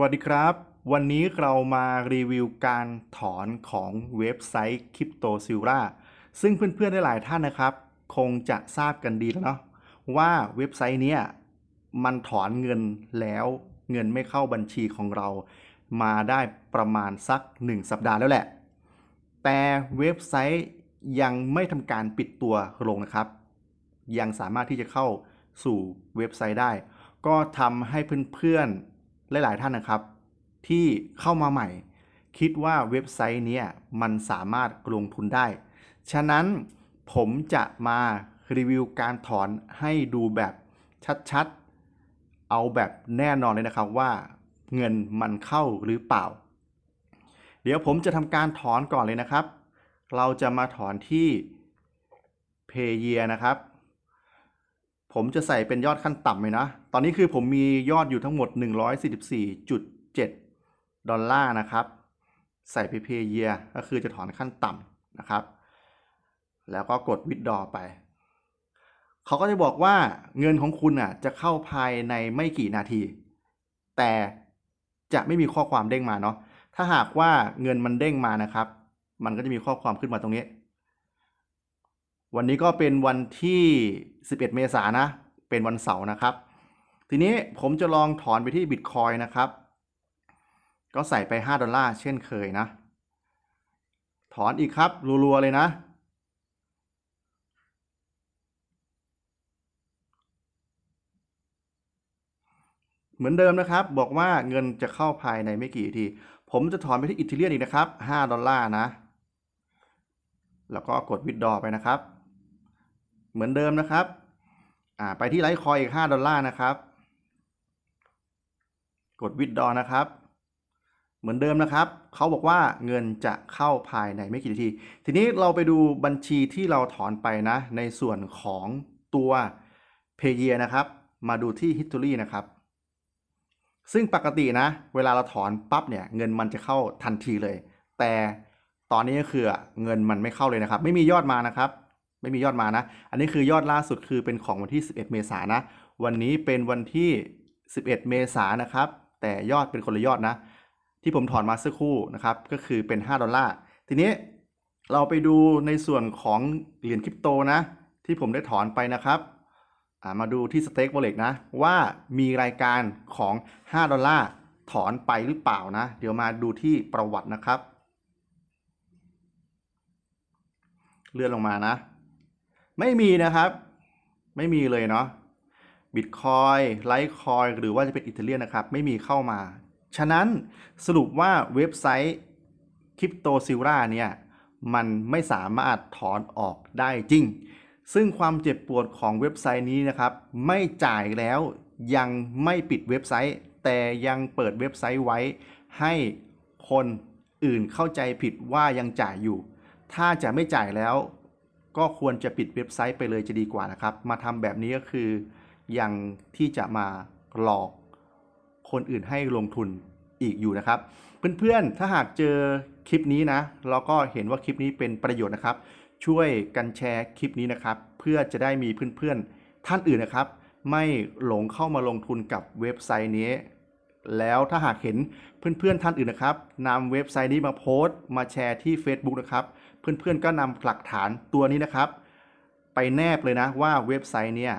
วัสดีครับ วันนี้เรามารีวิวการถอนของเว็บไซต์ Crypto s i l v a ซึ่งเพื่อนๆได้หลายท่านนะครับ คงจะทราบกันดีแล้วเนาะว่าเว็บไซต์เนี้ยมันถอนเงินแล้วเงินไม่เข้าบัญชีของเรา มาได้ประมาณสัก 1 สัปดาห์แล้วแหละ แต่เว็บไซต์ยังไม่ทำการปิดตัวลงนะครับ ยังสามารถที่จะเข้าสู่เว็บไซต์ได้ ก็ทำให้เพื่อนๆ หลาย ๆ ท่านนะครับ ที่เข้ามาใหม่ คิดว่าเว็บไซต์นี้มันสามารถลงทุนได้ ฉะนั้นผมจะมารีวิวการถอนให้ดูแบบชัด ๆ เอาแบบแน่นอนเลยนะครับว่าเงินมันเข้าหรือเปล่า เดี๋ยวผมจะทำการถอนก่อนเลยนะครับ เราจะมาถอนที่ p a y e a r นะครับ ผมจะใส่เป็นยอดขั้นต่ำเลยนะ ตอนนี้คือผมมียอดอยู่ทั้งหมด 144.7 ดอลลาร์นะครับ ใส่ไป p a y e a r ก็คือจะถอนขั้นต่ำนะครับ แล้วก็กด withdraw ไป เขาก็จะบอกว่าเงินของคุณอะจะเข้าภายในไม่กี่นาที แต่จะไม่มีข้อความเด้งมาเนาะ ถ้าหากว่าเงินมันเด้งมานะครับ มันก็จะมีข้อความขึ้นมาตรงนี้ วันนี้ก็เป็นวันที่ 11 เมษายนนะ เป็นวันเสาร์นะครับ ทีนี้ผมจะลองถอนไปที่ Bitcoin นะครับ ก็ใส่ไป 5 ดอลลาร์เช่นเคยนะ ถอนอีกครับ รัว ๆ เลยนะ เหมือนเดิมนะครับ บอกว่าเงินจะเข้าภายในไม่กี่ที ผมจะถอนไปที่อิตาเลียนอีกนะครับ 5 ดอลลาร์นะแล้วก็กดวิดดอไปนะครับ เหมือนเดิมนะครับอ่าไปที่ไลท์คอยอีก5ดอลลาร์นะครับ กดวิดดอนะครับ เหมือนเดิมนะครับ เขาบอกว่าเงินจะเข้าภายในไม่กี่นาที ทีนี้เราไปดูบัญชีที่เราถอนไปนะ ในส่วนของตัวเพเยนะครับ มาดูที่ History นะครับ ซึ่งปกตินะ เวลาเราถอนปั๊บเนี่ย เงินมันจะเข้าทันทีเลย แต่ตอนนี้ก็คือเงินมันไม่เข้าเลยนะครับ ไม่มียอดมานะครับ ไม่มียอดมานะ อันนี้คือยอดล่าสุดคือเป็นของวันที่ 11 เมษายนนะ วันนี้เป็นวันที่ 11 เมษายนนะครับ แต่ยอดเป็นคนละยอดนะ ที่ผมถอนมาสักครู่นะครับ ก็คือเป็น 5 ดอลลาร์ ทีนี้เราไปดูในส่วนของเหรียญคริปโตนะ ที่ผมได้ถอนไปนะครับ มาดูที่ Stake Wallet นะ ว่ามีรายการของ 5 ดอลลาร์ถอนไปหรือเปล่านะ เดี๋ยวมาดูที่ประวัตินะครับ เลื่อนลงมานะ ไม่มีนะครับ ไม่มีเลยเนาะบิตคอยไลท์คอยหรือว่าจะเป็นอิตาเลียนนะครับ ไม่มีเข้ามา ฉะนั้นสรุปว่าเว็บไซต์คริปโตซิลราเนี่ยมันไม่สามารถถอนออกได้จริง ซึ่งความเจ็บปวดของเว็บไซต์นี้นะครับ ไม่จ่ายแล้วยังไม่ปิดเว็บไซต์ แต่ยังเปิดเว็บไซต์ไว้ ให้คนอื่นเข้าใจผิดว่ายังจ่ายอยู่ ถ้าจะไม่จ่ายแล้ว ก็ควรจะปิดเว็บไซต์ไปเลยจะดีกว่านะครับ มาทำแบบนี้ก็คือยังที่จะมาหลอกคนอื่นให้ลงทุนอีกอยู่นะครับ เพื่อนๆ ถ้าหากเจอคลิปนี้นะแล้วก็เห็นว่าคลิปนี้เป็นประโยชน์นะครับ ช่วยกันแชร์คลิปนี้นะครับ เพื่อจะได้มีเพื่อนๆ ท่านอื่นนะครับ ไม่หลงเข้ามาลงทุนกับเว็บไซต์นี้ แล้วถ้าหากเห็นเพื่อนๆท่านอื่นนะครับนำเว็บไซต์นี้มาโพสต์มาแชร์ที่ Facebook นะครับ เพื่อนๆก็นำหลักฐานตัวนี้นะครับ ไปแนบเลยนะว่าเว็บไซต์เนี่ย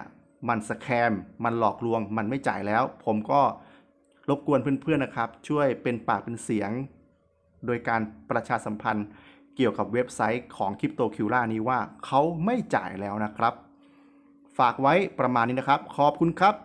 มันสแคมมันหลอกลวง มันไม่จ่ายแล้ว ผมก็รบกวนเพื่อนๆนะครับ ช่วยเป็นปากเป็นเสียง โดยการประชาสัมพันธ์เกี่ยวกับเว็บไซต์ของคริปโตคิวล่านี้ว่าเขาไม่จ่ายแล้วนะครับ ฝากไว้ประมาณนี้นะครับ ขอบคุณครับ